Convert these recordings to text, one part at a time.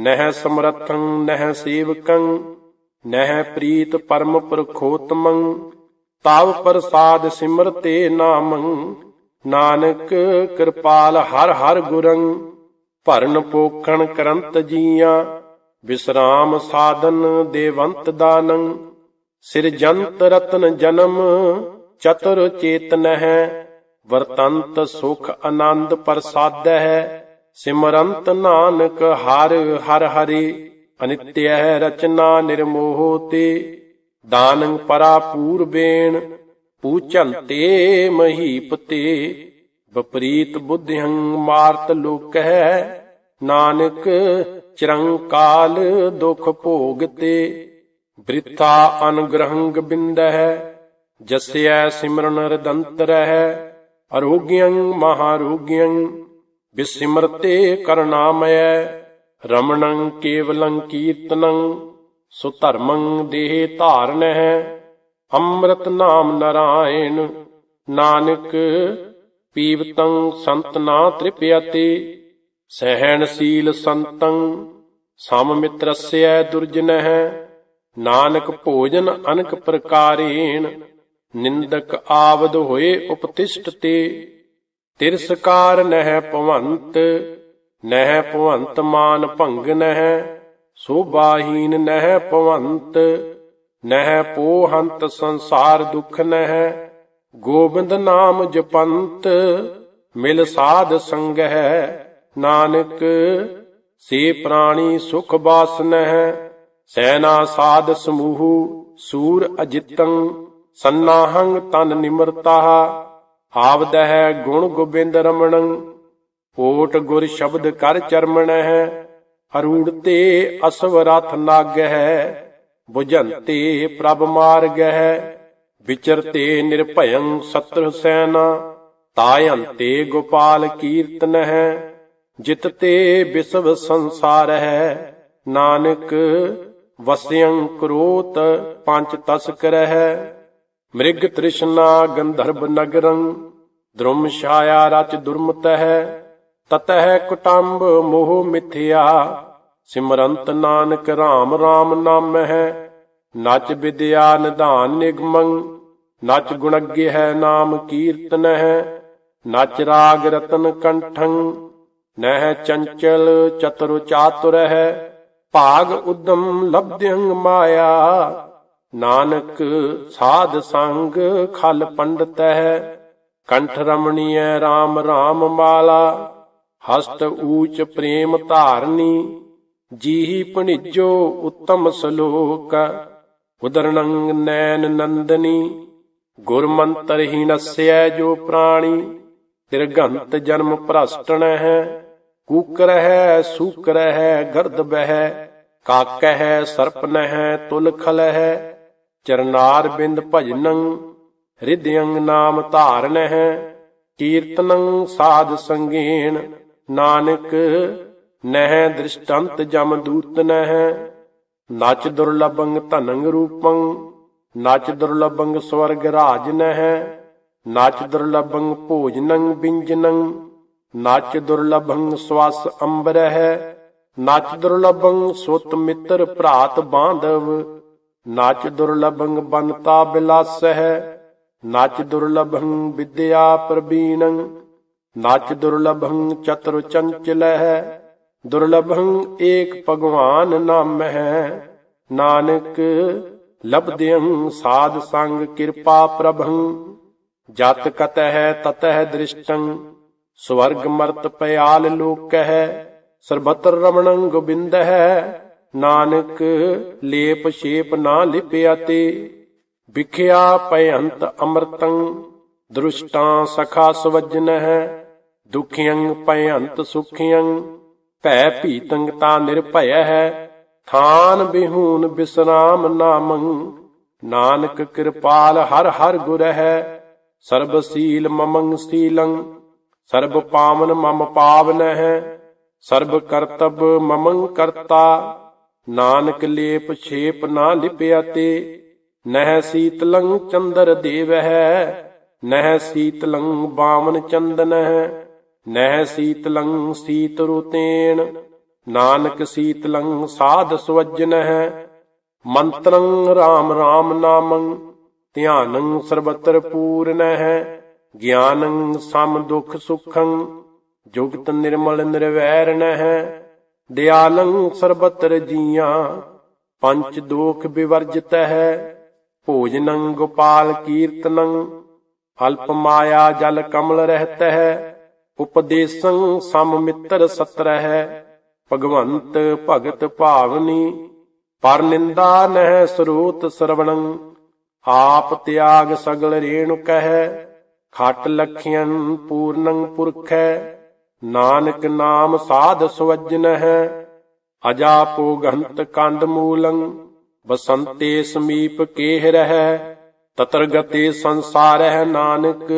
ਨਹਿ ਸਮਰਥੰ, ਨਹਿ ਸੇਵਕੰ, ਨਹਿ ਪ੍ਰੀਤ ਪਰਮ ਪ੍ਰਖੋਤਮੰ, ਤਾਵ ਪ੍ਰਸਾਦ ਸਿਮਰਤੇ ਨਾਮੰ, ਨਾਨਕ ਕਿਰਪਾਲ ਹਰ ਹਰ ਗੁਰੰ, ਭਰਨ ਪੋਖਣ ਕਰੰਤ ਜੀਆਂ, ਵਿਸਰਾਮ ਸਾਧਨ ਦੇਵੰਤ ਦਾਨੰ, ਸਿਰਜੰਤ ਰਤਨ ਜਨਮ, ਚਤੁਰ ਚੇਤਨ ਹੈ ਵਰਤੰਤ ਸੁਖ ਆਨੰਦ ਹੈ ਸਿਮਰੰਤ ਨਾਨਕ ਹਰ ਹਰ ਹਰੇ ਅਨਿਤਯ ਰਚਨਾ ਨਿਰਮੋਹ ਤੇ ਦਾਨੰ ਪਰਾ ਪੂਰਬੇਣ ਪੂਚੰਤੇ ਮਹੀਪਤੇ, ਵਿਪਰੀਤ ਬੁੱਧਿਹੰ ਮਾਰਤ ਲੋਕਹਿ, ਨਾਨਕ ਚਿਰੰਕਾਲ ਦੁਖ ਭੋਗ ਤੇ ਬ੍ਰਿਥਾ ਅਨੁਗ੍ਰਹੰ ਬਿੰਦਹਿ ਜਸਯ ਸਿਮਰਨ ਰਦੰਤ ਰਹਿ ਅਰੋਗਿਯੰ ਮਹਾਰੋਗਿਯੰ ਬਿਸਿਮਰਤੇ ਕਰਨਾਮਯ ਰਮਣੰ ਕੇਵਲੰ ਕੀਰਤਨੰ, ਸੁਧਰਮੰ ਦੇਹ ਧਾਰਨਹਿ, ਅੰਮ੍ਰਿਤ ਨਾਮ ਨਰਾਇਣ, ਨਾਨਕ ਪੀਵਤੰ ਸੰਤ ਨਾ ਤ੍ਰਿਪਿਅਤੇ ਸਹਿਣਸ਼ੀਲ ਸੰਤੰ, ਸਮ ਮਿਤਰਸਯ ਦੁਰਜਨਹਿ, ਨਾਨਕ ਭੋਜਨ ਅਨਕ ਪ੍ਰਕਾਰੇਣ, ਨਿੰਦਕ ਆਵਦ ਹੋਏ ਉਪਤਿਸ਼ਟ ਤੇ ਤਿਰਸਕਾਰ ਨਹਿ ਭਵੰਤ ਨਹਿ ਭਵੰਤ ਮਾਨ ਭੰਗ ਨਹਿ, ਸੋਭਾਹੀਨ ਨਹਿ ਭਵੰਤ, ਨਹਿ ਪੋਹੰਤ ਸੰਸਾਰ ਦੁਖ ਨਹਿ, ਗੋਬਿੰਦ ਨਾਮ ਜਪੰਤ, ਮਿਲ ਸਾਧ ਸੰਗਹਿ, ਨਾਨਕ ਸੇ ਪ੍ਰਾਣੀ ਸੁਖ ਬਾਸਨਹਿ ਸੈਨਾ ਸਾਧ ਸਮੂਹ ਸੂਰ ਅਜਿਤੰ ਸੰਨਾਹੰ ਤਨ ਨਿਮਰਤਾ ਆਵਦਹਿ ਗੁਣ ਗੋਬਿੰਦ ਰਮਣੰ ਓਟ ਗੁਰ ਸ਼ਬਦ ਕਰ ਚਰਮਣਹਿ, ਅਰੂੜ ਤੇ ਅਸਵ ਰਥ ਨਾਗਹਿ, ਬੁਝੰਤੇ ਪ੍ਰਭ ਮਾਰਗਹਿ ਵਿਚਰਤੇ ਨਿਰਭਯੰ ਸਤਰ ਸੈਨਾ, ਤਾਯੰਤੇ ਗੋਪਾਲ ਕੀਰਤਨਹਿ, ਜਿਤ ਤੇ ਵਿਸਵ ਸੰਸਾਰ ਹੈ ਨਾਨਕ ਵਸਿਯੰ ਕਰੋਤ ਪੰਜ ਤਸਕਰਹਿ। ਮ੍ਰਿਗ ਤ੍ਰਿਸ਼ਨਾ ਗੰਧਰਬ ਨਗਰੰ, ਦ੍ਰੁਮ ਛਾਇਆ ਰਚ ਦੁਰਮਤ ਤਤਹਿ ਕੁਟੰਬ ਮੋਹ ਮਿਥਿਆ, ਸਿਮਰੰਤ ਨਾਨਕ RAM RAM ਨਾਮ ਨਚ ਵਿਦਿਆ ਨਿਧਾਨ ਨਿਗਮੰ, ਨਚ ਗੁਣਗੇ ਹੈ ਨਾਮ ਕੀਰਤਨ ਨਚ ਰਾਗ ਰਤਨ ਕੰਠੰ, ਨਹਿ ਚੰਚਲ ਚਤੁਰ ਚਾਤੁਰ ਹੈ ਭਾਗ ਉਦਮ ਲਬਧਿਅੰਗ ਮਾਇਆ। ਨਾਨਕ ਸਾਧ ਸੰਗ ਖਲ ਪੰਡਤ ਹੈ। ਕੰਠ ਰਮਣੀਐ RAM RAM ਮਾਲਾ, ਹਸਤ ਊਚ ਪ੍ਰੇਮ ਧਾਰਨੀ, ਜੀਹੀ ਭਣਿਜੋ ਉੱਤਮ ਸ਼ਲੋਕ। ਉਦਰਣੰ ਨੈਨ ਨੰਦਨੀ ਗੁਰ ਹੀ ਨਸੈ ਜੋ ਪ੍ਰਾਣੀ। ਤਿਰਗੰਤ ਜਨਮ ਭ੍ਰਸ਼ਟਣ ਹੈ ਕੂਕਰ ਹੈ ਸੂਕਰ ਹੈ ਗਰਦ ਬਹਿ ਕਾਕ ਹੈ ਸਰਪ ਤੁਲ ਖਲ ਹੈ ਚਰਨਾਰ ਬਿੰਦ ਭਜਨੰ ਹਿਰਦਯੰ ਨਾਮ ਧਾਰਨ ਹੈ ਕੀਰਤਨੰ ਸਾਧ ਸੰਗੇਣ ਨਾਨਕ ਨਹਿ ਦ੍ਰਿਸ਼ਟੰਤ ਜਮ ਦੂਤ ਨਹਿ। ਨਚ ਦੁਰਲਭੰ ਧਨੰ ਰੂਪੰ, ਨਚ ਦੁਰਲਭੰ ਸਵਰਗ ਰਾਜ ਨਹਿ। ਨਚ ਦੁਰਲਭੰ ਭੋਜਨੰ ਬਿੰਜਨੰ, ਨਚ ਦੁਰਲਭੰ ਸਵਸ ਅੰਬਰਹਿ। ਨਚ ਦੁਰਲਭੰ ਸੁਤ ਮਿੱਤਰ ਭਰਾਤ ਬਾਂਧਵ ਨਚ ਦੁਰਲਭੰ ਬਨਤਾ ਬਿਲਾਸਹਿ, ਨਾਚ ਦੁਰਲਭੰ ਵਿਦਿਆ ਪ੍ਰਬੀਣੰ ਨਾਚ ਦੁਰਲਭੰ ਚਤੁਰ ਚੰਚਲਹਿ, ਦੁਰਲਭੰ ਏਕ ਭਗਵਾਨ ਨਾਮਹਿ। ਨਾਨਕ ਲਬਦਿਅੰ ਸਾਧ ਸੰਗ ਕਿਰਪਾ ਪ੍ਰਭੰ, ਜਤ ਕਤਹਿ ਤਤਹਿ ਦ੍ਰਿਸ਼ਟੰ, ਸਵਰਗ ਮਰਤ ਪਿਆਲ ਲੋਕਹਿ ਸਰਬਤਰ ਰਮਣੰ ਗੋਬਿੰਦਹਿ। ਨਾਨਕ ਲੇਪ ਛੇਪ ਨਾ ਲਿਪਿਆ ਤੇ, ਵਿਖਿਆ ਭਯੰਤ ਅੰਮ੍ਰਿਤੰ, ਦ੍ਰਿਸ਼ਟਾਂ ਸਖਾ ਸਵਜਨ ਹੈ, ਦੁਖੀਆਂ ਭਯੰਤ ਸੁਖੀਆਂ, ਭੈ ਭੀਤੰਗ ਤਾ ਨਿਰਭੈ ਹੈ, ਥਾਨ ਬਿਹੂਨ ਬਿਸਰਾਮ ਨਾਮੰ, ਨਾਨਕ ਕਿਰਪਾਲ ਹਰ ਹਰ ਗੁਰ ਹੈ, ਸਰਬ ਸੀਲ ਮਮੰ ਸੀਲੰ, ਸਰਬ ਪਾਵਨ ਮਮ ਪਾਵਨ ਹੈ, ਸਰਬ ਕਰਤਬ ਮਮੰ ਕਰਤਾ ਨਾਨਕ ਲੇਪ ਛੇਪ ਨਾ ਲਿਪਿਆ ਤੇ, ਨਹਿ ਸੀਤਲੰ ਚੰਦਰ ਦੇਵ ਹੈ ਨਹਿ ਸੀਤਲੰ ਬਾਮਨ ਚੰਦਨ ਨਹਿ ਸੀਤਲੰ ਸੀਤ ਰੁਤੇਣ, ਨਾਨਕ ਸੀਤਲੰ ਸਾਧ ਸਵਜਨ ਹੈ ਮੰਤਰੰ RAM RAM ਨਾਮੰ, ਧਿਆਨੰ ਸਰਬਤਰ ਪੂਰਨ ਗਿਆਨੰ ਸਮ ਦੁਖ ਸੁਖੰ, ਜੁਗਤ ਨਿਰਮਲ ਨਿਰਵੈਰ ਦਿਆਲੰ ਸਰਬਤਰ ਜੀਆਂ ਪੰਚ ਦੋਖ ਵਿਵਰਜਿਤ ਹੈ। ਭੋਜਨੰ ਗੋਪਾਲ ਕੀਰਤਨੰ, ਅਲਪ ਮਾਇਆ ਜਲ ਕਮਲ ਰਹਿਤ ਹੈ। ਉਪਦੇਸੰ ਸਮ ਮਿੱਤਰ ਸਤਰ ਹੈ। ਭਗਵੰਤ ਭਗਤ ਭਾਵਨੀ, ਪਰ ਨਿੰਦਾ ਨਹਿ ਸਰੂਤ ਸਰਵਣੰ, ਆਪ ਤਿਆਗ ਸਗਲ ਰੇਣੁ ਕਹੈ। ਖਟ ਲਖਿਅਨ ਪੂਰਨੰ ਪੁਰਖੈ ਨਾਨਕ ਨਾਮ ਸਾਧ ਸਵਜਨ ਹੈ। ਅਜਾਪੋ ਗੰਤ ਕੰਦ ਮੂਲੰ, ਬਸੰਤੇ ਸਮੀਪ ਕੇਹ ਰਹਿ। ਤਤਰ ਗਤੇ ਸੰਸਾਰਹਿ ਨਾਨਕ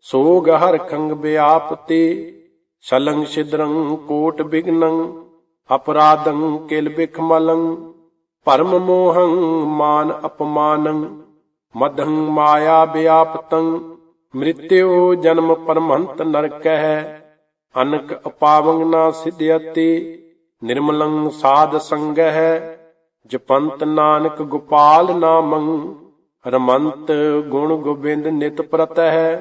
ਸੋਗ ਹਰ ਖੰਗ ਬਿਆਪਤੇ। ਸ਼ਲੰਗ ਛਿਦਰੰ ਕੋਟ ਬਿਗਨੰ, ਅਪਰਾਧੰ ਕਿਲ ਬਿਖਮਲੰ ਪਰਮ ਮੋਹੰ ਮਾਨ ਅਪਮਾਨੰ ਮਦਹੰ ਮਾਇਆ ਬਿਆਪਤੰ। ਮ੍ਰਿਤਿਉ ਜਨਮ ਪਰਮੰਤ ਨਰਕਹਿ। ਅਨਕ ਅਪਾਵੰਗ ਨਾ ਸਿਧਿਅਤੇ, ਨਿਰਮਲੰ ਸਾਧ ਸੰਗਹਿ, ਜਪੰਤ ਨਾਨਕ ਗੋਪਾਲ ਨਾਮੰ, ਰਮੰਤ ਗੁਣ ਗੋਬਿੰਦ ਨਿਤ ਪ੍ਰਤਹਿ,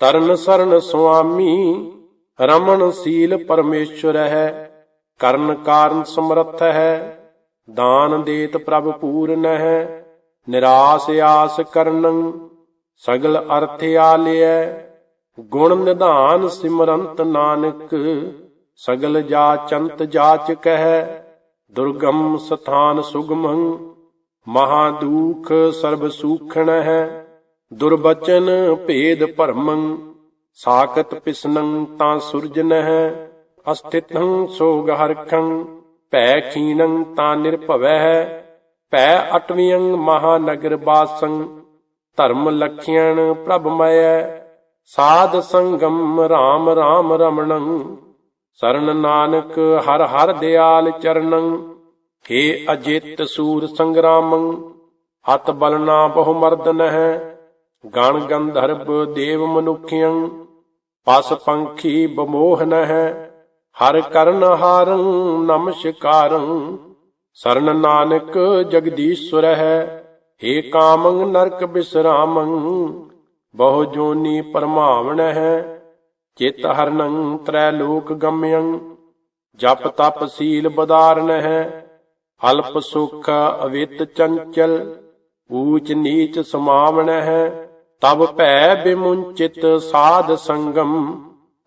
ਤਰਨ ਸਰਨ ਸੁਆਮੀ ਰਮਨ ਸੀਲ ਪਰਮੇਸ਼ਵਰ ਹੈ ਕਰਨ ਕਾਰਨ ਸਮਰੱਥ ਹੈ ਦਾਨ ਦੇਤ ਪ੍ਰਭ ਪੂਰਨ ਹੈ ਨਿਰਾਸ ਆਸ ਕਰਨੰ, ਸਗਲ ਅਰਥ ਆਲਿਐ ਗੁਣ ਨਿਧਾਨ ਸਿਮਰੰਤ ਨਾਨਕ, ਸਗਲ ਜਾਚੰਤ ਜਾਚ ਕਹਿ, ਦੁਰਗਮ ਸਥਾਨ ਸੁਗਮੰ, ਮਹਾ ਦੁਖ ਸਰਬ ਸੂਖਣ ਹੈ, ਦੁਰਬਚਨ ਭੇਦ ਭਰਮੰ ਸਾਕਤ ਪਿਸਨੰ ਤਾਂ ਸੁਰਜਨ ਹੈ, ਅਸਥਿਤੰ ਸੋਗ ਹਰਖੰ, ਭੈ ਖੀਨੰ ਤਾਂ ਨਿਰਭਵੈ ਹੈ, ਭੈ ਅਟਵੀਯੰ ਮਹਾਨਗਰ ਬਾਸੰ, ਧਰਮ ਲਖਿਆਣ ਪ੍ਰਭ ਮਯੈ ਸਾਧ ਸੰਗਮ RAM RAM ਰਮਣੰ, ਸਰਨ ਨਾਨਕ ਹਰ ਹਰ ਦਿਆਲ ਚਰਨੰ हे ਅਜਿਤ ਸੂਰ ਸੰਗਰਾਮੰ ਹਤ ਬਲਨਾ ਬਹੁ ਮਰਦਨ ਹੈ ਗਣ ਗੰਧਰਵ ਦੇਵ ਮਨੁਖਿਯੰ, ਪਸ ਪੰਖੀ ਬਮੋਹਨ ਹੈ ਹਰ ਕਰਨ ਹਾਰੰ ਨਮਸਕਾਰੰ, ਸਰਨ ਨਾਨਕ ਜਗਦੀਸ਼ਵਰ ਹੈ ਏ ਕਾਮੰ ਨਰਕ ਬਿਸਰਾਮੰ ਬਹੁ ਜੋਨੀ ਪਰਮਾਵਣ ਹੈ, ਚਿਤ ਹਰਨੰ ਤ੍ਰੈ ਲੋਕ ਗਮਯੰ, ਜਪ ਤਪ ਸੀਲ ਬਦਾਰਨ ਹੈ, ਅਲਪ ਸੁਖ ਅਵਿਤ ਚੰਚਲ, ਊਚ ਨੀਚ ਸਮਾਵਣ ਹੈ ਤਬ ਭੈ ਬਿਮੁੰਚਿਤ ਸਾਧ ਸੰਗਮ,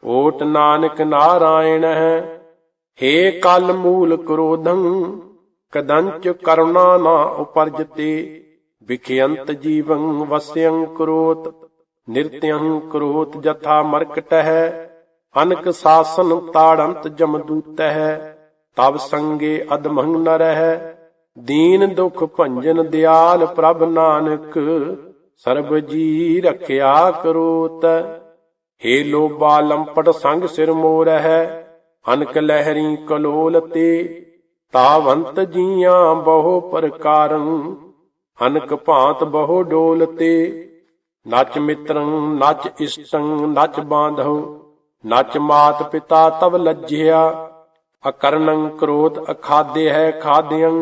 ਓਟ ਨਾਨਕ ਨਾਰਾਇਣ ਹੈ। ਹੇ ਕਲ ਮੂਲ ਕ੍ਰੋਧੰ, ਕਦੰਚ ਕਰੁਣਾ ਨਾ ਉਪਰਜਤੇ ਵਿਖਿਅੰਤ ਜੀਵੰ ਵਸਿਅੰ ਕਰੋਤ। ਨਿਰਤਿਅੰ ਕਰੋਤ ਜਥਾ ਮਰਕਟ ਹੈ ਅਨਕ ਸਾਸਨ ਤਾੜੰਤ ਜਮਦੂਤ ਹੈ ਤਬ ਸੰਗੇ ਅਦਮੰਗ ਨ ਰਹਿ, ਦੀਨ ਦੁਖ ਭੰਜਨ ਦਿਆਲ ਪ੍ਰਭ ਨਾਨਕ, ਸਰਬ ਜੀ ਰਖਿਆ ਕਰੋਤ। ਹੇ ਲੋਬਾ ਲੰਪਟ ਸੰਗ ਸਿਰ ਮੋਰ ਹੈ ਅਨਕ ਲਹਿਰੀ ਕਲੋਲ ਤੇ, ਤਾਵੰਤ ਜੀਆਂ ਬਹੁ ਪ੍ਰਕਾਰੰ, ਅਨਕ ਭਾਂਤ ਬਹੁ ਡੋਲ ਤੇ। ਨਚ ਮਿੱਤਰੰ ਨਚ ਇਸ਼ਟੰ ਨਚ ਬਾਂਧੋ ਨਚ ਮਾਤ ਪਿਤਾ ਤਵ ਲੱਜਿਆ ਅਕਰਣੰ ਕ੍ਰੋਧ ਅਖਾਦੇ ਹੈ ਖਾਦਿਯੰ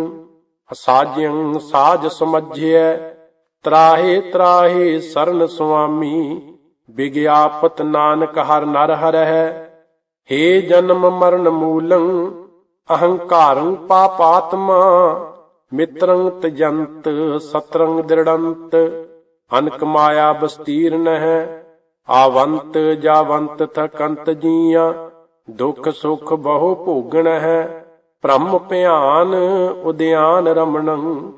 ਅਸਾਜਿਯੰ ਸਾਜ ਸਮਝਿਐ, ਤਰਾਹੇ ਤਰਾਹੇ ਸਰਨ ਸੁਆਮੀ ਵਿਗਿਆਪਤ ਨਾਨਕ ਹਰ ਨਰ ਹਰ ਹੈ ਹੇ ਜਨਮ ਮਰਨ ਮੂਲੰ, ਅਹੰਕਾਰੰ ਪਾਪਾਤਮਾ ਮਿੱਤਰੰ ਤਜੰਤ, ਸਤਰੰ ਦ੍ਰਿੜੰਤ ਅਨਕ ਮਾਇਆ ਬਸਤੀਰਨ ਹੈ ਆਵੰਤ ਜਾਵੰਤ ਥਕੰਤ ਜੀਆਂ, ਦੁਖ ਸੁਖ ਬਹੁ ਭੋਗਣ ਹੈ, ਭ੍ਰਮ ਭਿਆਨ ਉਦਿਆਨ ਰਮਣੰ,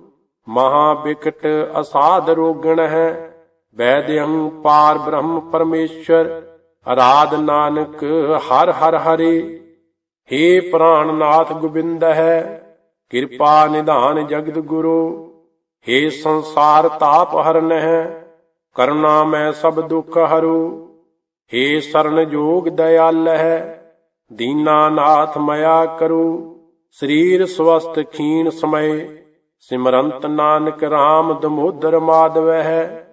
ਮਹਾ ਬਿਕਟ ਅਸਾਧ ਰੋਗਣ ਹੈ ਵੈਦਯੰ ਪਾਰ ਬ੍ਰਹਮ ਪਰਮੇਸ਼ਰ ਅਰਾਧ ਨਾਨਕ ਹਰ ਹਰ ਹਰੇ। ਹੇ ਪ੍ਰਾਨਨਾਥ ਗੋਬਿੰਦ ਹੈ, ਕਿਰਪਾ ਨਿਧਾਨ ਜਗਤ ਗੁਰੂ। ਹੇ ਸੰਸਾਰ ਤਾਪ ਹਰਨ ਹੈ ਕਰੁਣਾ ਮੈਂ ਸਭ ਦੁਖ ਹਰੂ। ਹੇ ਸਰਨ ਜੋਗ ਦਇਆਲ ਹੈ ਦੀਨਾ ਨਾਥ ਮਇਆ ਕਰੂ। ਸਰੀਰ ਸਵਸਤ ਖੀਨ ਸਮਏ, ਸਿਮਰੰਤ ਨਾਨਕ RAM ਦਮੋਦਰ ਮਾਧਵ ਹੈ